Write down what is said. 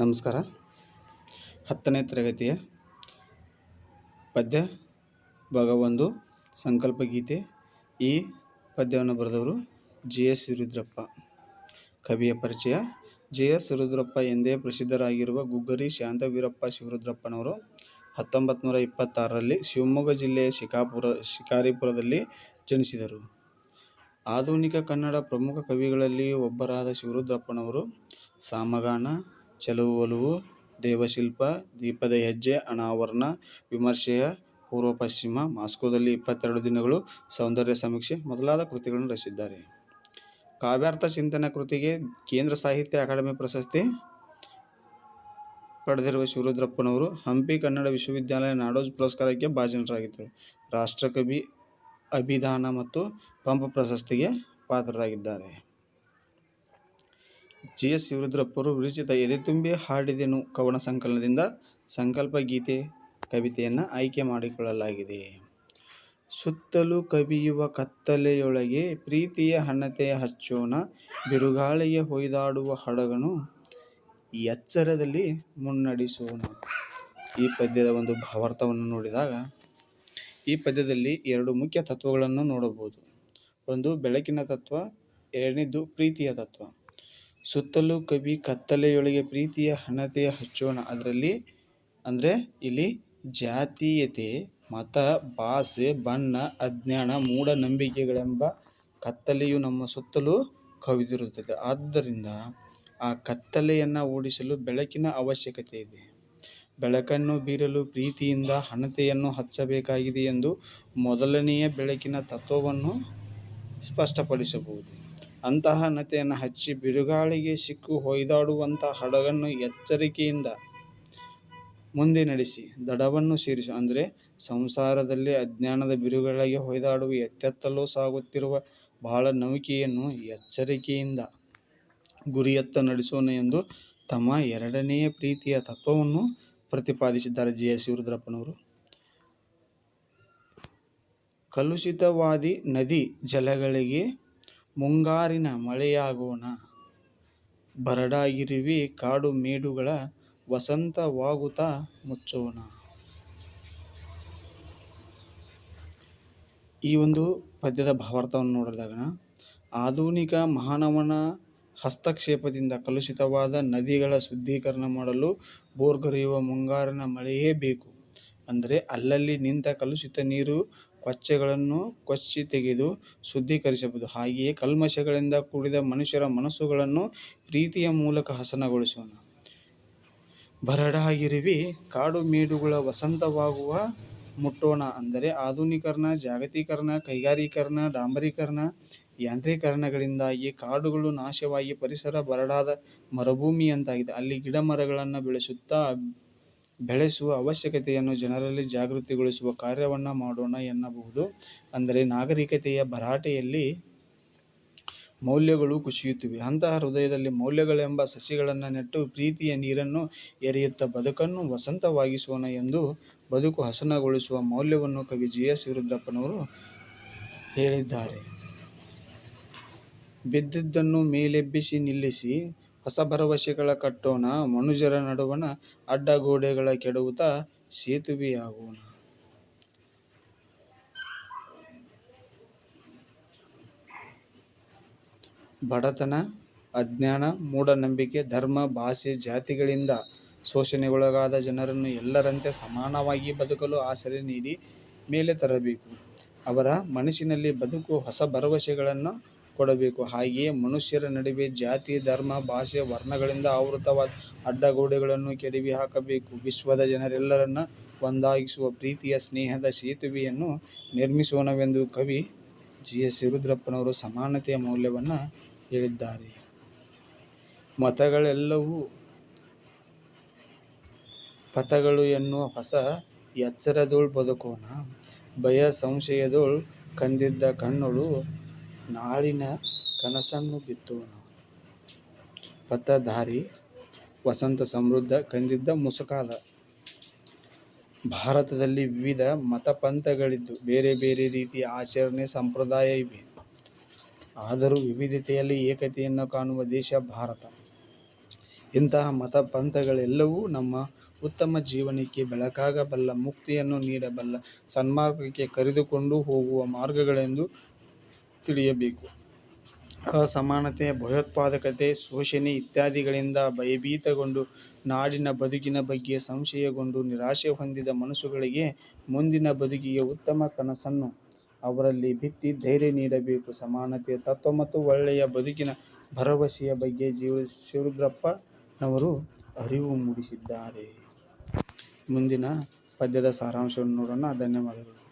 ನಮಸ್ಕಾರ. ಹತ್ತನೇ ತರಗತಿಯ ಪದ್ಯ ಭಾಗ ಒಂದು ಸಂಕಲ್ಪ ಗೀತೆ. ಈ ಪದ್ಯವನ್ನು ಬರೆದವರು ಜಿ ಎಸ್ ರುದ್ರಪ್ಪ ಕವಿಯ ಪರಿಚಯ, ಜಿ ಎಸ್ ರುದ್ರಪ್ಪ ಎಂದೇ ಪ್ರಸಿದ್ಧರಾಗಿರುವ ಗುಗ್ಗರಿ ಶಾಂತವೀರಪ್ಪ ಶಿವರುದ್ರಪ್ಪನವರು ಹತ್ತೊಂಬತ್ತು ನೂರ ಇಪ್ಪತ್ತಾರರಲ್ಲಿ ಶಿವಮೊಗ್ಗ ಜಿಲ್ಲೆಯ ಶಿಕಾಪುರ ಶಿಕಾರಿಪುರದಲ್ಲಿ ಜನಿಸಿದರು. ಆಧುನಿಕ ಕನ್ನಡ ಪ್ರಮುಖ ಕವಿಗಳಲ್ಲಿ ಒಬ್ಬರಾದ ಶಿವರುದ್ರಪ್ಪನವರು ಸಾಮಗಾನ ಚೆಲುವು ಒಲುವು ದೇವಶಿಲ್ಪ, ದೀಪದ ಹೆಜ್ಜೆ, ಅನಾವರಣ, ವಿಮರ್ಶೆಯ ಪೂರ್ವ ಪಶ್ಚಿಮ ಮಾಸ್ಕೋದಲ್ಲಿ ಇಪ್ಪತ್ತೆರಡು ದಿನಗಳು ಸೌಂದರ್ಯ ಸಮೀಕ್ಷೆ ಮೊದಲಾದ ಕೃತಿಗಳನ್ನು ರಚಿಸಿದ್ದಾರೆ. ಕಾವ್ಯಾರ್ಥ ಚಿಂತನ ಕೃತಿಗೆ ಕೇಂದ್ರ ಸಾಹಿತ್ಯ ಅಕಾಡೆಮಿ ಪ್ರಶಸ್ತಿ ಪಡೆದಿರುವ ಶಿವರುದ್ರಪ್ಪನವರು ಹಂಪಿ ಕನ್ನಡ ವಿಶ್ವವಿದ್ಯಾಲಯ ನಾಡೋಜ್ ಪುರಸ್ಕಾರಕ್ಕೆ ಭಾಜನರಾಗಿದ್ದರು. ರಾಷ್ಟ್ರಕವಿ ಅಭಿದಾನ ಮತ್ತು ಪಂಪ ಪ್ರಶಸ್ತಿಗೆ ಪಾತ್ರರಾಗಿದ್ದಾರೆ. ಜಿ ಎಸ್ ಶಿವರುದ್ರಪ್ಪರು ವಿರಚಿತ ಎದೆ ತುಂಬಿ ಹಾಡಿದೆನು ಕವನ ಸಂಕಲನದಿಂದ ಸಂಕಲ್ಪ ಗೀತೆ ಕವಿತೆಯನ್ನು ಆಯ್ಕೆ ಮಾಡಿಕೊಳ್ಳಲಾಗಿದೆ. ಸುತ್ತಲೂ ಕವಿಯುವ ಕತ್ತಲೆಯೊಳಗೆ ಪ್ರೀತಿಯ ಹಣತೆಯ ಹಚ್ಚೋಣ, ಬಿರುಗಾಳಿಗೆ ಹೊಯ್ದಾಡುವ ಹಡಗನು ಎಚ್ಚರದಲ್ಲಿ ಮುನ್ನಡೆಸೋಣ. ಈ ಪದ್ಯದ ಒಂದು ಭಾವಾರ್ಥವನ್ನು ನೋಡಿದಾಗ ಈ ಪದ್ಯದಲ್ಲಿ ಎರಡು ಮುಖ್ಯ ತತ್ವಗಳನ್ನು ನೋಡಬಹುದು. ಒಂದು ಬೆಳಕಿನ ತತ್ವ, ಎರಡನೇದು ಪ್ರೀತಿಯ ತತ್ವ. ಸುತ್ತಲೂ ಕವಿ ಕತ್ತಲೆಯೊಳಗೆ ಪ್ರೀತಿಯ ಹಣತೆಯ ಹಚ್ಚೋಣ. ಅದರಲ್ಲಿ ಅಂದರೆ ಇಲ್ಲಿ ಜಾತೀಯತೆ, ಮತ, ಭಾಷೆ, ಬಣ್ಣ, ಅಜ್ಞಾನ, ಮೂಢನಂಬಿಕೆಗಳೆಂಬ ಕತ್ತಲೆಯು ನಮ್ಮ ಸುತ್ತಲೂ ಕವಿದಿರುತ್ತದೆ. ಆದ್ದರಿಂದ ಆ ಕತ್ತಲೆಯನ್ನು ಓಡಿಸಲು ಬೆಳಕಿನ ಅವಶ್ಯಕತೆ ಇದೆ. ಬೆಳಕನ್ನು ಬೀರಲು ಪ್ರೀತಿಯಿಂದ ಹಣತೆಯನ್ನು ಹಚ್ಚಬೇಕಾಗಿದೆ ಎಂದು ಮೊದಲನೆಯ ಬೆಳಕಿನ ತತ್ವವನ್ನು ಸ್ಪಷ್ಟಪಡಿಸಬಹುದು. ಅಂತಹ ನತೆಯನ್ನು ಹಚ್ಚಿ ಬಿರುಗಾಳಿಗೆ ಸಿಕ್ಕು ಹೊಯ್ದಾಡುವಂಥ ಹಡಗನ್ನು ಎಚ್ಚರಿಕೆಯಿಂದ ಮುಂದೆ ನಡೆಸಿ, ದಡವನ್ನು ಸೇರಿಸು. ಅಂದರೆ ಸಂಸಾರದಲ್ಲಿ ಅಜ್ಞಾನದ ಬಿರುಗಾಳಿಗೆ ಹೊಯ್ದಾಡುವ ಎತ್ತೆತ್ತಲು ಸಾಗುತ್ತಿರುವ ಬಹಳ ನೌಕೆಯನ್ನು ಎಚ್ಚರಿಕೆಯಿಂದ ಗುರಿಯತ್ತ ನಡೆಸೋಣ ಎಂದು ತಮ್ಮ ಎರಡನೆಯ ಪ್ರೀತಿಯ ತತ್ವವನ್ನು ಪ್ರತಿಪಾದಿಸಿದ್ದಾರೆ ಜಿ ಎಸ್ ಶಿವರುದ್ರಪ್ಪನವರು ಕಲುಷಿತವಾದಿ ನದಿ ಜಲಗಳಿಗೆ ಮುಂಗಾರಿನ ಮಳೆಯಾಗೋಣ. ಬರಡಾಗಿರುವಿ ಕಾಡು ಮೇಡುಗಳ ವಸಂತವಾಗುತ್ತ ಮುಚ್ಚೋಣ. ಈ ಒಂದು ಪದ್ಯದ ಭಾವಾರ್ಥವನ್ನು ನೋಡಿದಾಗ ಆಧುನಿಕ ಮಾನವನ ಹಸ್ತಕ್ಷೇಪದಿಂದ ಕಲುಷಿತವಾದ ನದಿಗಳ ಶುದ್ಧೀಕರಣ ಮಾಡಲು ಬೋರ್ಗರೆಯುವ ಮುಂಗಾರಿನ ಮಳೆಯೇ ಬೇಕು. ಅಂದರೆ ಅಲ್ಲಲ್ಲಿ ನಿಂತ ಕಲುಷಿತ ನೀರು ಕೊಚ್ಚೆಗಳನ್ನು ಕೊಚ್ಚಿ ತೆಗೆದು ಶುದ್ಧೀಕರಿಸಬಹುದು. ಹಾಗೆಯೇ ಕಲ್ಮಶಗಳಿಂದ ಕೂಡಿದ ಮನುಷ್ಯರ ಮನಸ್ಸುಗಳನ್ನು ಪ್ರೀತಿಯ ಮೂಲಕ ಹಸನಗೊಳಿಸೋಣ. ಬರಡಾಗಿರುವಿ ಕಾಡು ಮೇಡುಗಳ ವಸಂತವಾಗುವ ಮುಟ್ಟೋಣ ಅಂದರೆ ಆಧುನೀಕರಣ, ಜಾಗತೀಕರಣ, ಕೈಗಾರೀಕರಣ, ಡಾಂಬರೀಕರಣ, ಯಾಂತ್ರೀಕರಣಗಳಿಂದಾಗಿ ಕಾಡುಗಳು ನಾಶವಾಗಿ ಪರಿಸರ ಬರಡಾದ ಮರುಭೂಮಿಯಂತಾಗಿದೆ. ಅಲ್ಲಿ ಗಿಡ ಮರಗಳನ್ನು ಬೆಳೆಸುತ್ತಾ ಬೆಳೆಸುವ ಅವಶ್ಯಕತೆಯನ್ನು ಜನರಲ್ಲಿ ಜಾಗೃತಿಗೊಳಿಸುವ ಕಾರ್ಯವನ್ನು ಮಾಡೋಣ ಎನ್ನಬಹುದು. ಅಂದರೆ ನಾಗರಿಕತೆಯ ಭರಾಟೆಯಲ್ಲಿ ಮೌಲ್ಯಗಳು ಕುಸಿಯುತ್ತಿವೆ. ಅಂತಹ ಹೃದಯದಲ್ಲಿ ಮೌಲ್ಯಗಳೆಂಬ ಸಸಿಗಳನ್ನು ನೆಟ್ಟು ಪ್ರೀತಿಯ ನೀರನ್ನು ಎರೆಯುತ್ತಾ ಬದುಕನ್ನು ವಸಂತವಾಗಿಸೋಣ ಎಂದು ಬದುಕು ಹಸನಗೊಳಿಸುವ ಮೌಲ್ಯವನ್ನು ಕವಿ ಜಿ ಎಸ್ ವಿರುದ್ರಪ್ಪನವರು ಹೇಳಿದ್ದಾರೆ. ಬಿದ್ದದ್ದನ್ನು ಮೇಲೆಬ್ಬಿಸಿ ನಿಲ್ಲಿಸಿ ಹೊಸ ಭರವಸೆಗಳ ಕಟ್ಟೋಣ, ಮನುಜರ ನಡುವಣ ಅಡ್ಡಗೋಡೆಗಳ ಕೆಡವುತ್ತಾ ಸೇತುವೆಯಾಗೋಣ. ಬಡತನ, ಅಜ್ಞಾನ, ಮೂಢನಂಬಿಕೆ, ಧರ್ಮ, ಭಾಷೆ, ಜಾತಿಗಳಿಂದ ಶೋಷಣೆಗೊಳಗಾದ ಜನರನ್ನು ಎಲ್ಲರಂತೆ ಸಮಾನವಾಗಿ ಬದುಕಲು ಆಸರೆ ನೀಡಿ ಮೇಲೆ ತರಬೇಕು. ಅವರ ಮನಸ್ಸಿನಲ್ಲಿ ಬದುಕು ಹೊಸ ಭರವಸೆಗಳನ್ನು ಕೊಡಬೇಕು. ಹಾಗೆಯೇ ಮನುಷ್ಯರ ನಡುವೆ ಜಾತಿ, ಧರ್ಮ, ಭಾಷೆ, ವರ್ಣಗಳಿಂದ ಆವೃತವಾದ ಅಡ್ಡಗೋಡೆಗಳನ್ನು ಕೆಡವಿ ಹಾಕಬೇಕು ವಿಶ್ವದ ಜನರೆಲ್ಲರನ್ನ ಒಂದಾಗಿಸುವ ಪ್ರೀತಿಯ ಸ್ನೇಹದ ಸೇತುವೆಯನ್ನು ನಿರ್ಮಿಸೋಣವೆಂದು ಕವಿ ಜಿ. ಎಸ್. ಸಿರುದ್ರಪ್ಪನವರು ಸಮಾನತೆಯ ಮೌಲ್ಯವನ್ನು ಹೇಳಿದ್ದಾರೆ. ಮತಗಳೆಲ್ಲವೂ ಪಥಗಳು ಎನ್ನುವ ಹೊಸ ಎಚ್ಚರದೋಳ್ ಬದುಕೋಣ. ಭಯ, ಸಂಶಯದೋಳ್ ಕಂದಿದ್ದ ಕಣ್ಣುಳು ನಾಳಿನ ಕನಸನ್ನು ಬಿತ್ತೋಣ ಪಥಧಾರಿ ವಸಂತ ಸಮೃದ್ಧ ಕಂದಿದ್ದ ಮುಸುಕಾದ. ಭಾರತದಲ್ಲಿ ವಿವಿಧ ಮತಪಂಥಗಳಿದ್ದು ಬೇರೆ ಬೇರೆ ರೀತಿಯ ಆಚರಣೆ ಸಂಪ್ರದಾಯ ಇವೆ. ಆದರೂ ವಿವಿಧತೆಯಲ್ಲಿ ಏಕತೆಯನ್ನು ಕಾಣುವ ದೇಶ ಭಾರತ. ಇಂತಹ ಮತಪಂಥಗಳೆಲ್ಲವೂ ನಮ್ಮ ಉತ್ತಮ ಜೀವನಕ್ಕೆ ಬೆಳಕಾಗಬಲ್ಲ, ಮುಕ್ತಿಯನ್ನು ನೀಡಬಲ್ಲ, ಸನ್ಮಾರ್ಗಕ್ಕೆ ಕರೆದುಕೊಂಡು ಹೋಗುವ ಮಾರ್ಗಗಳೆಂದು ತಿಳಿಯಬೇಕು. ಅಸಮಾನತೆ, ಭಯೋತ್ಪಾದಕತೆ, ಶೋಷಣೆ ಇತ್ಯಾದಿಗಳಿಂದ ಭಯಭೀತಗೊಂಡು ನಾಡಿನ ಬದುಕಿನ ಬಗ್ಗೆ ಸಂಶಯಗೊಂಡು ನಿರಾಶೆ ಹೊಂದಿದ ಮನಸ್ಸುಗಳಿಗೆ ಮುಂದಿನ ಬದುಕಿಗೆ ಉತ್ತಮ ಕನಸನ್ನು ಅವರಲ್ಲಿ ಬಿತ್ತಿ ಧೈರ್ಯ ನೀಡಬೇಕು. ಸಮಾನತೆಯ ತತ್ವ ಮತ್ತು ಒಳ್ಳೆಯ ಬದುಕಿನ ಭರವಸೆಯ ಬಗ್ಗೆ ಜೀವ ಶಿವರುದ್ರಪ್ಪನವರು ಅರಿವು ಮೂಡಿಸಿದ್ದಾರೆ. ಮುಂದಿನ ಪದ್ಯದ ಸಾರಾಂಶವನ್ನು ನೋಡೋಣ. ಧನ್ಯವಾದಗಳು.